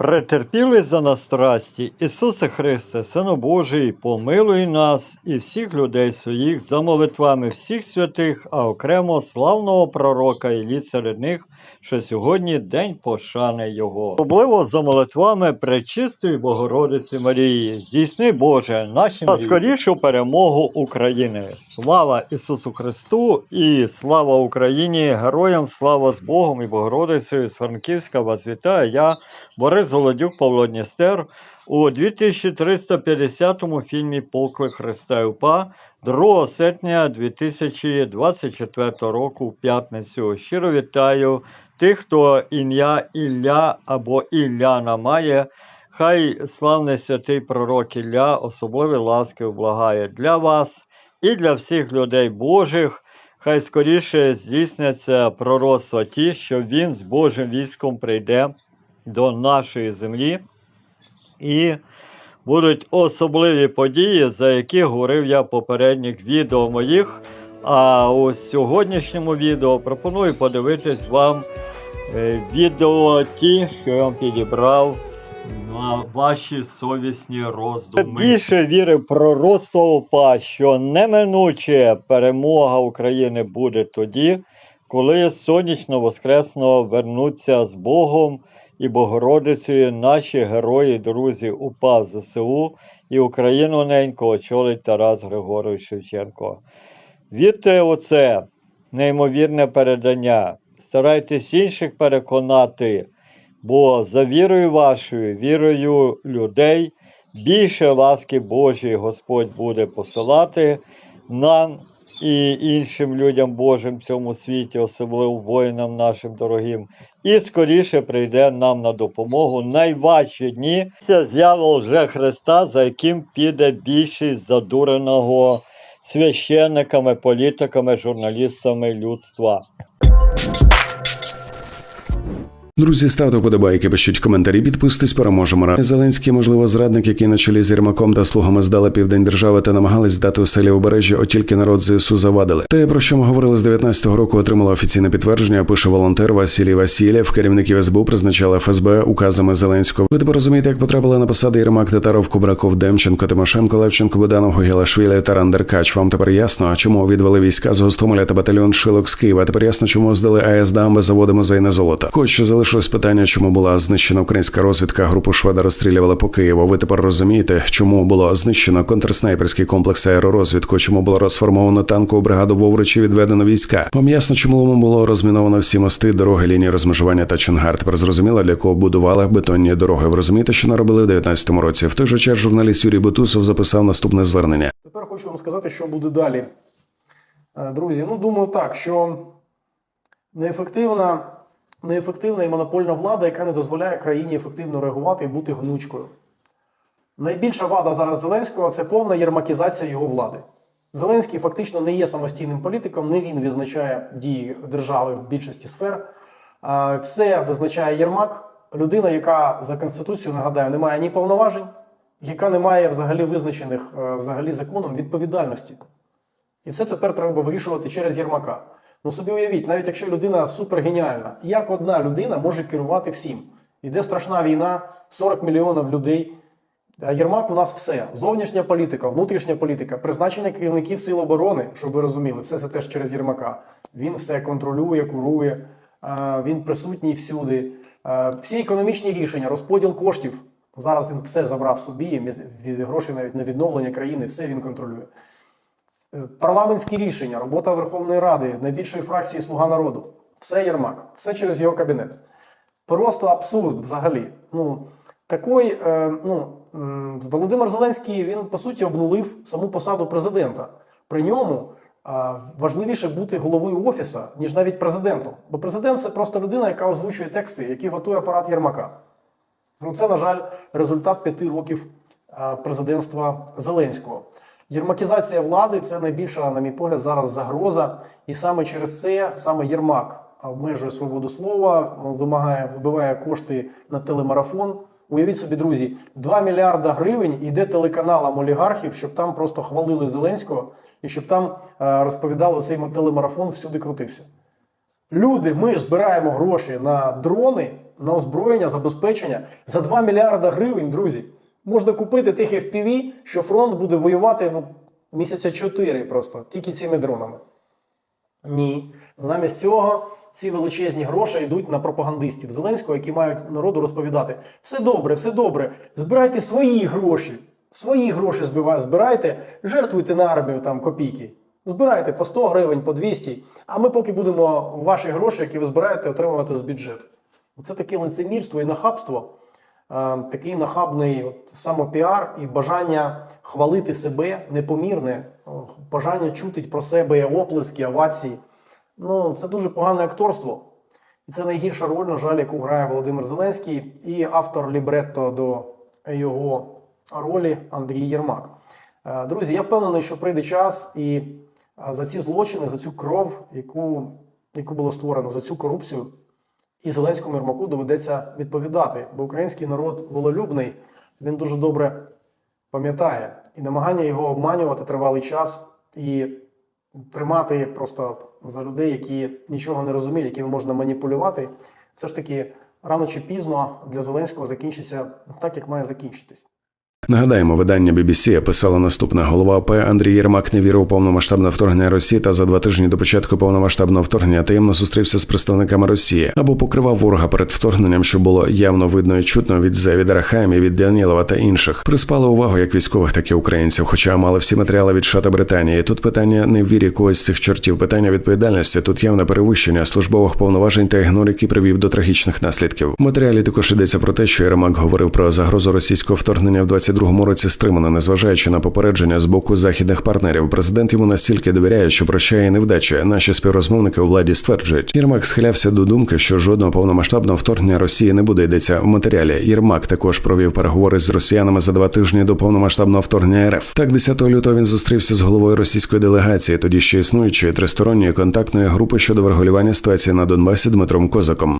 Претерпіли за нас страсті, Ісусе Христе, Сину Божий, помилуй нас і всіх людей своїх за молитвами всіх святих, а окремо славного пророка Іллі серед них, що сьогодні день пошани Його. Особливо за молитвами Пречистої Богородиці Марії, здійсни Боже, наші та скорішу перемогу України. Слава Ісусу Христу і слава Україні! Героям слава з Богом і Богородицею з Франківська вас вітає. Я Борис Голодюк, Павло Дністер у 2350 фільмі Поклик Христа і УПА 2 серпня 2024 року в п'ятницю. Щиро вітаю тих, хто ім'я Ілля або Ілляна має. Хай славний святий пророк Ілля особливі ласки вблагає для вас і для всіх людей Божих. Хай скоріше здійсняться пророцтва ті, що він з Божим військом прийде до нашої землі. І будуть особливі події, за які говорив я в попередніх відео моїх. А у сьогоднішньому відео пропоную подивитись вам е, відео ті, що я вам підібрав на ваші совісні роздуми. Більше віри в пророцтво УПА, що неминуче перемога України буде тоді, коли сонячно воскресно вернуться з Богом і Богородицею наші герої, друзі УПА ЗСУ і Україну ненько очолить Тарас Григорович Шевченко. Вірте у це неймовірне передання. Старайтесь інших переконати, бо за вірою вашою, вірою людей, більше ласки Божої Господь буде посилати нам і іншим людям Божим в цьому світі, особливо воїнам нашим дорогим, і скоріше прийде нам на допомогу найважчі дні. Це з'ява вже Христа, за яким піде більшість задуреного священниками, політиками, журналістами людства. Друзі, ставте вподобайки, пишіть коментарі, підписуйтесь, переможемо. разом. Зеленський, можливо, зрадник, який на чолі з Єрмаком та слугами здали південь держави та намагались здати у селі обережжя, от тільки народ ЗСУ завадили. Те, про що ми говорили з 19-го року, отримало офіційне підтвердження. Пише волонтер Василій Васильєв. Керівників СБУ призначали ФСБ указами Зеленського. Ви тепер розумієте, як потрапили на посади Єрмак, Татаров, Кубраков, Демченко, Тимошенко, Левченко, Буданов, Гугілашвілі та Рандеркач. Вам тепер ясно, чому відвели війська з Гостомеля та батальйон Шилок з Києва. Тепер ясно, чому здали АЕС дамби заводи музейне золото. Хоч ще залишилось питання, чому була знищена українська розвідка. Групу шведа розстрілювали по Києву. Ви тепер розумієте, чому було знищено контрснайперський комплекс аеророзвідку, чому було розформовано танкову бригаду в Овручі, відведено війська. Вам ясно, чому було розміновано всі мости, дороги, лінії розмежування та Чонгар. Тепер зрозуміло, для кого будували бетонні дороги. Ви розумієте, що наробили в 19-му році. В той же час журналіст Юрій Бутусов записав наступне звернення. Тепер хочу вам сказати, що буде далі. Е, Друзі, ну думаю так, що неефективна, неефективна і монопольна влада, яка не дозволяє країні ефективно реагувати і бути гнучкою. Найбільша вада зараз Зеленського це повна єрмакізація його влади. Зеленський фактично не є самостійним політиком, не він визначає дії держави в більшості сфер. Все визначає Єрмак, людина, яка за Конституцією, нагадаю, не має ні повноважень, яка не має взагалі визначених е, взагалі законом відповідальності. І все тепер треба вирішувати через Єрмака. Ну собі уявіть, навіть якщо людина супергеніальна, як одна людина може керувати всім? Іде страшна війна, 40 мільйонів людей. Єрмак у нас все: зовнішня політика, внутрішня політика, призначення керівників сил оборони, щоб ви розуміли, все це теж через Єрмака. Він все контролює, курує, він присутній всюди. Всі економічні рішення, розподіл коштів. Зараз він все забрав собі, від грошей навіть на відновлення країни, все він контролює. Е, Парламентські рішення, робота Верховної Ради, найбільшої фракції Слуга народу. Все Єрмак, все через його кабінет. Просто абсурд взагалі. Ну, такий, е, ну, Володимир Зеленський він по суті обнулив саму посаду президента. При ньому е, важливіше бути головою офісу, ніж навіть президентом. Бо президент це просто людина, яка озвучує тексти, які готує апарат Єрмака. Ну, це, на жаль, результат п'яти років президентства Зеленського. Єрмакізація влади це найбільша, на мій погляд, зараз загроза. І саме через це саме Єрмак обмежує свободу слова, вимагає, вибиває кошти на телемарафон. Уявіть собі, друзі, 2 мільярда гривень йде телеканалам олігархів, щоб там просто хвалили Зеленського і щоб там е, розповідали цей телемарафон всюди крутився. Люди, ми збираємо гроші на дрони, на озброєння, забезпечення за 2 мільярда гривень, друзі. Можна купити тих FPV, що фронт буде воювати ну, місяця 4 просто, тільки цими дронами. Ні. Замість цього ці величезні гроші йдуть на пропагандистів Зеленського, які мають народу розповідати: все добре, все добре, збирайте свої гроші. Свої гроші збирайте, жертвуйте на армію там копійки. Збирайте по 100 гривень, по 200, а ми поки будемо ваші гроші, які ви збираєте, отримувати з бюджету. Це таке лицемірство і нахабство, такий нахабний от, самопіар і бажання хвалити себе непомірне, бажання чути про себе оплески, овації. Ну, це дуже погане акторство. І це найгірша роль, на жаль, яку грає Володимир Зеленський і автор лібретто до його ролі Андрій Єрмак. Е, Друзі, я впевнений, що прийде час і е, за ці злочини, за цю кров, яку, яку було створено, за цю корупцію, і Зеленському Єрмаку доведеться відповідати, бо український народ волелюбний, він дуже добре пам'ятає і намагання його обманювати тривалий час і тримати просто за людей, які нічого не розуміють, якими можна маніпулювати, все ж таки рано чи пізно для Зеленського закінчиться так, як має закінчитись. Нагадаємо, видання BBC писало наступне голова ОП Андрій Єрмак не вірив у повномасштабне вторгнення Росії та за два тижні до початку повномасштабного вторгнення таємно зустрівся з представниками Росії або покривав ворога перед вторгненням, що було явно видно і чутно від Зевіда Рахамі, від Данілова та інших. Приспали увагу як військових, так і українців, хоча мали всі матеріали від США та Британії. Тут питання не в вірі когось цих чортів, питання відповідальності. Тут явне перевищення службових повноважень та ігнор, який привів до трагічних наслідків. В матеріалі також йдеться про те, що Єрмак говорив про загрозу російського вторгнення в 22-му році стримано, незважаючи на попередження з боку західних партнерів. Президент йому настільки довіряє, що прощає невдачі. Наші співрозмовники у владі стверджують, Єрмак схилявся до думки, що жодного повномасштабного вторгнення Росії не буде йдеться в матеріалі. Єрмак також провів переговори з росіянами за два тижні до повномасштабного вторгнення РФ. Так, 10 лютого він зустрівся з головою російської делегації, тоді ще існуючої тристоронньої контактної групи щодо врегулювання ситуації на Донбасі Дмитром Козаком.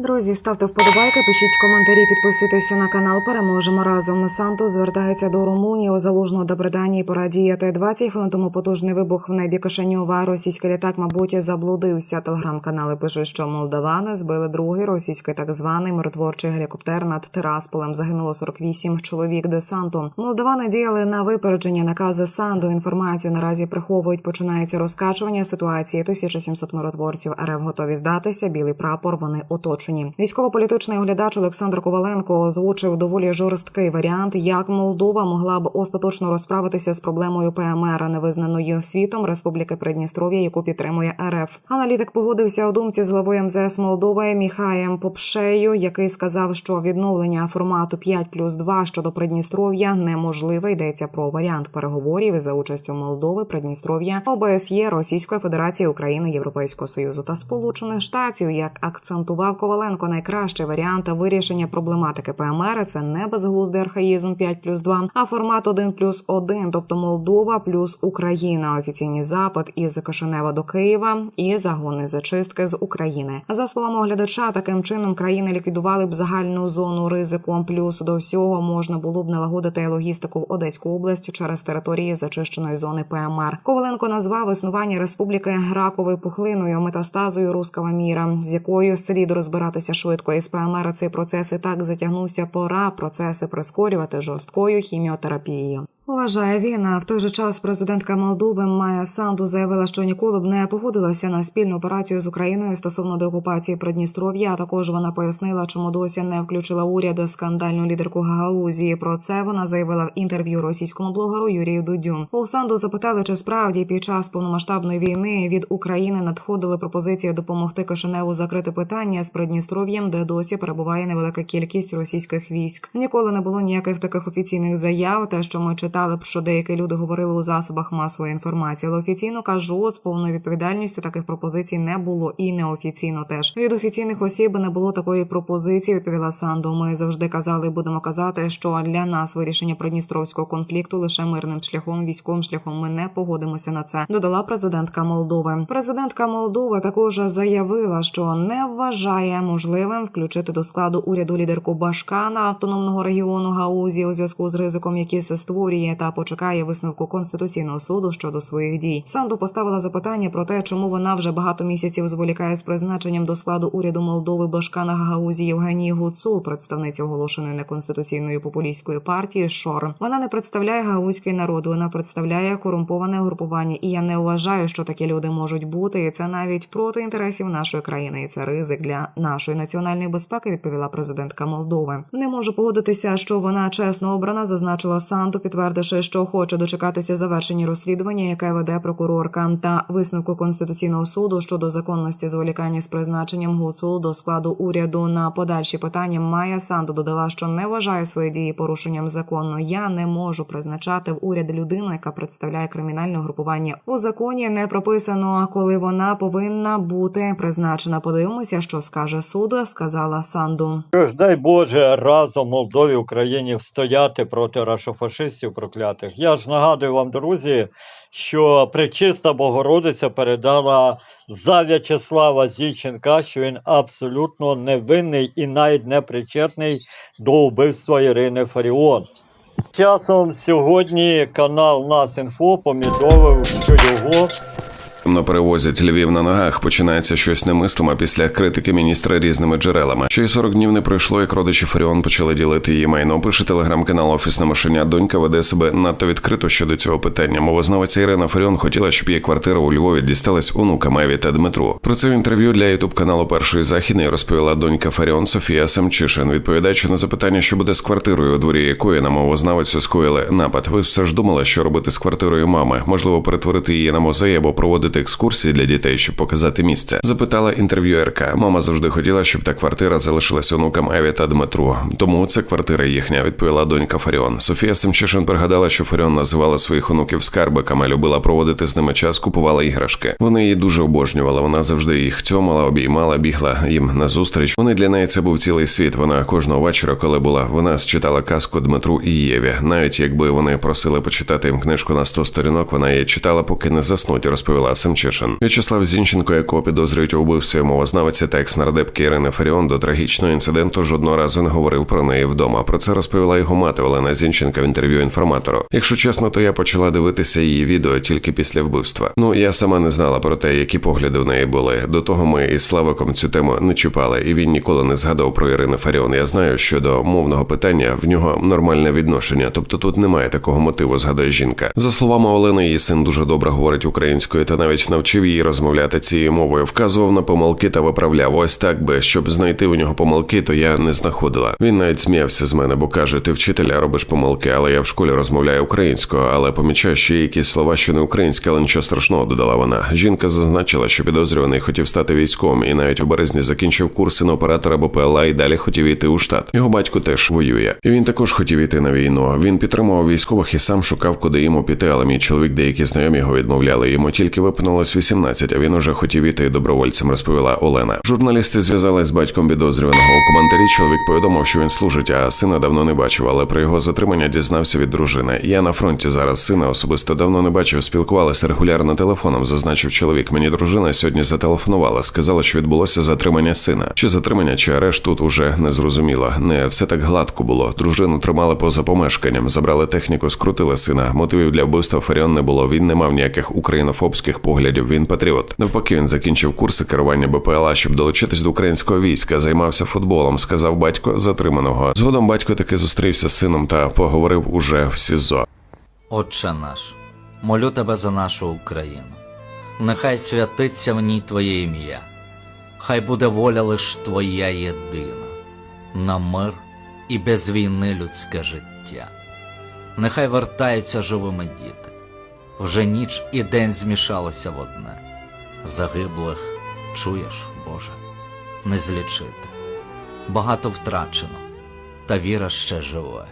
Друзі, ставте вподобайки, пишіть коментарі, підписуйтеся на канал. Переможемо разом. Санто звертається до Румунії у залужного до Британії пора діяти. 20 хвилин тому потужний вибух в небі Кишиньова. Російський літак, мабуть, заблудився. Телеграм-канали пишуть, що молдавани збили другий російський так званий миротворчий гелікоптер над Тирасполем. Загинуло 48 чоловік десанту. Молдавани діяли на випередження накази Санду. Інформацію наразі приховують. Починається розкачування ситуації. 1700 миротворців РФ готові здатися. Білий прапор. Вони оточені. Військово-політичний оглядач Олександр Коваленко озвучив доволі жорсткий варіант, як Молдова могла б остаточно розправитися з проблемою ПМР, невизнаною світом Республіки Придністров'я, яку підтримує РФ. Аналітик погодився у думці з главою МЗС Молдови Міхаєм Попшею, який сказав, що відновлення формату 5 плюс 2 щодо Придністров'я неможливе. Йдеться про варіант переговорів за участю Молдови, Придністров'я, ОБСЄ, Російської Федерації України, Європейського Союзу та Сполучених Штатів. Як акцентував Коваленко, найкращий варіант вирішення проблематики ПМР це не безглуздий архаїзм 5 плюс 2, а формат 1 плюс 1, тобто Молдова плюс Україна. Офіційний запит із Кишинева до Києва і загони зачистки з України. За словами оглядача, таким чином країни ліквідували б загальну зону ризику. Плюс до всього можна було б налагодити логістику в Одеську область через території зачищеної зони ПМР. Коваленко назвав існування республіки раковою пухлиною, метастазою руского міра, з якою слід розбиратися швидко. Із ПМР цей процес і так затягнувся. Пора процеси прискорювати жорсткою хіміотерапією. Вважає він. В той же час президентка Молдови Майя Санду заявила, що ніколи б не погодилася на спільну операцію з Україною стосовно деокупації Придністров'я. А також вона пояснила, чому досі не включила уряд скандальну лідерку Гагаузії. Про це вона заявила в інтерв'ю російському блогеру Юрію Дудю. У Санду запитали, чи справді під час повномасштабної війни від України надходили пропозиції допомогти Кишиневу закрити питання з Придністров'ям, де досі перебуває невелика кількість російських військ. Ніколи не було ніяких таких офіційних заяв. Те, що ми читали б, що деякі люди говорили у засобах масової інформації, але офіційно кажу з повною відповідальністю таких пропозицій не було і неофіційно теж від офіційних осіб не було такої пропозиції. Відповіла Санду. Ми завжди казали, і будемо казати, що для нас вирішення придністровського конфлікту лише мирним шляхом, військовим шляхом. Ми не погодимося на це. Додала президентка Молдови. Президентка Молдови також заявила, що не вважає можливим включити до складу уряду лідерку Башкана автономного регіону Гаузі у зв'язку з ризиком, який це створює Румунії та почекає висновку конституційного суду щодо своїх дій. Санду поставила запитання про те, чому вона вже багато місяців зволікає з призначенням до складу уряду Молдови Башкана Гагаузі Євгенії Гуцул, представниці оголошеної неконституційної популістської партії Шор. Вона не представляє гагаузький народ, вона представляє корумповане групування. І я не вважаю, що такі люди можуть бути. І це навіть проти інтересів нашої країни. І це ризик для нашої національної безпеки. Відповіла президентка Молдови. Не можу погодитися, що вона чесно обрана, зазначила Санду, підтвердивши, що хоче дочекатися завершення розслідування, яке веде прокурорка, та висновку конституційного суду щодо законності зволікання з призначенням Гуцул до складу уряду на подальші питання. Майя Санду додала, що не вважає свої дії порушенням закону. Я не можу призначати в уряд людину, яка представляє кримінальне групування. У законі не прописано, коли вона повинна бути призначена. Подивимося, що скаже суд, сказала Санду. Дай Боже, разом Молдові Україні встояти проти рашофашистів проклятих. Я ж нагадую вам, друзі, що Пречиста Богородиця передала за В'ячеслава Зіченка, що він абсолютно невинний і навіть не причетний до вбивства Ірини Фаріон. Часом сьогодні канал Насінфо помідовив, що його Но перевозять Львів на ногах. Починається щось немислиме після критики міністра різними джерелами. Ще й 40 днів не пройшло, як родичі Фаріон почали ділити її майно. Пише телеграм-канал Офісне машиня. Донька веде себе надто відкрито щодо цього питання. Мовознавиця Ірина Фаріон хотіла, щоб її квартира у Львові дісталась онукам Еві та Дмитру. Про це в інтерв'ю для ютуб каналу Першої західний розповіла донька Фаріон Софія Семчишин, відповідаючи на запитання, що буде з квартирою, у дворі якої на мовознавицю скоїли напад. Ви все ж думали, що робити з квартирою мами? Можливо, перетворити її на музей або проводити екскурсії для дітей, щоб показати місце. Запитала інтерв'юерка. Мама завжди хотіла, щоб та квартира залишилась онукам Еві та Дмитру. Тому це квартира їхня, відповіла донька Фаріон. Софія Семчишин пригадала, що Фаріон називала своїх онуків скарбиками, любила проводити з ними час, купувала іграшки. Вони її дуже обожнювали. Вона завжди їх цьомала, обіймала, бігла їм назустріч. Вони для неї це був цілий світ. Вона кожного вечора, коли була, вона считала казку Дмитру і Єві. Навіть якби вони просили почитати їм книжку на 100 сторінок, вона її читала, поки не заснуть, розповіла Семчишин. В'ячеслав Зінченко, якого підозрюють у вбивстві мовознавиці та екс-нардепки Ірини Фаріон до трагічного інциденту жодного разу не говорив про неї вдома. Про це розповіла його мати Олена Зінченка в інтерв'ю інформатору. Якщо чесно, то я почала дивитися її відео тільки після вбивства. Ну я сама не знала про те, які погляди в неї були. До того ми із Славиком цю тему не чіпали, і він ніколи не згадав про Ірину Фаріон. Я знаю, що до мовного питання в нього нормальне відношення, тобто тут немає такого мотиву, згадує жінка. За словами Олени, її син дуже добре говорить українською та навіть навчив її розмовляти цією мовою, вказував на помилки та виправляв. Ось так би, щоб знайти у нього помилки, то я не знаходила. Він навіть сміявся з мене, бо каже: ти вчителя робиш помилки, але я в школі розмовляю українською, але помічаю, що якісь слова, що не українські, але нічого страшного, додала вона. Жінка зазначила, що підозрюваний хотів стати військовим, і навіть у березні закінчив курси на оператора БПЛА і далі хотів йти у штат. Його батько теж воює. І він також хотів йти на війну. Він підтримував військових і сам шукав, куди йому піти, але мій чоловік, деякі знайомі його відмовляли. Йому тільки випнулось 18, а він уже хотів іти добровольцем, розповіла Олена. Журналісти зв'язались з батьком підозрюваного. У коментарі чоловік повідомив, що він служить, а сина давно не бачив, але про його затримання дізнався від дружини. Я на фронті зараз сина особисто давно не бачив, спілкувалися регулярно телефоном, зазначив чоловік. Мені дружина сьогодні зателефонувала, сказала, що відбулося затримання сина. Чи затримання, чи арешт тут уже не зрозуміло. Не все так гладко було. Дружину тримали поза помешканням, забрали техніку, скрутили сина. Мотивів для вбивства Фаріон не було. Він не мав ніяких українофобських поглядів. Він патріот. Навпаки, він закінчив курси керування БПЛА, щоб долучитись до українського війська. Займався футболом, сказав батько затриманого. Згодом батько таки зустрівся з сином та поговорив уже в СІЗО. Отче наш, молю тебе за нашу Україну. Нехай святиться в ній Твоє ім'я, хай буде воля лиш Твоя єдина, на мир і без війни людське життя. Нехай вертаються живими діти, вже ніч і день змішалися в одне. Загиблих чуєш, Боже, не злічити. Багато втрачено, та віра ще живе.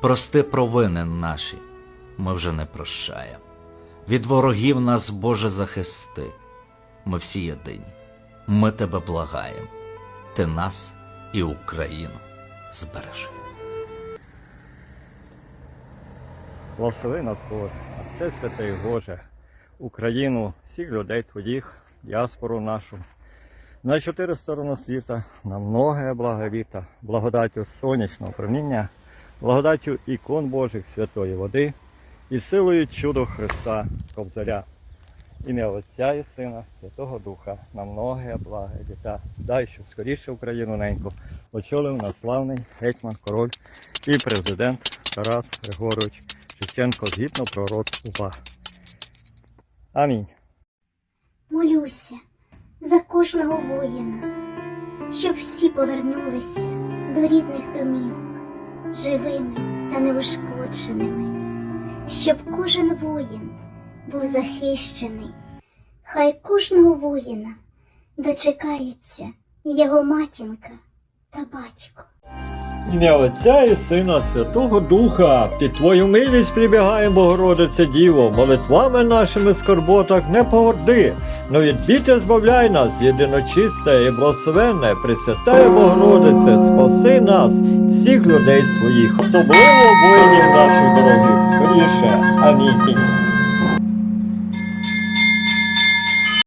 Прости провини наші, ми вже не прощаємо. Від ворогів нас, Боже, захисти. Ми всі єдині. Ми тебе благаємо. Ти нас і Україну збережи. Благослови нас, Боже, а все святе і Боже, Україну, всіх людей твоїх, діаспору нашу, на чотири сторони світа, на многе благовіта, благодаттю сонячного проміння благодаттю ікон Божих святої води і силою чудо Христа Ковзаря. Ім'я Отця і Сина, Святого Духа, на многе благе літа. Дай, щоб скоріше Україну неньку очолив нас славний гетьман, король і президент Тарас Григорович Шевченко згідно пророцтва. Амінь. Молюся за кожного воїна, щоб всі повернулися до рідних домівок, живими та неушкодженими, щоб кожен воїн був захищений, хай кожного воїна дочекається його матінка та батько. Ім'я Отця і Сина Святого Духа, під Твою милість прибігаємо, Богородице Діво, молитвами нашими скорботах не погорди, но від біття збавляй нас, єдиночисте і благословенне, Пресвятая Богородице, спаси нас, всіх людей своїх, особливо воїнів наших дорогих, скоріше. Амінь.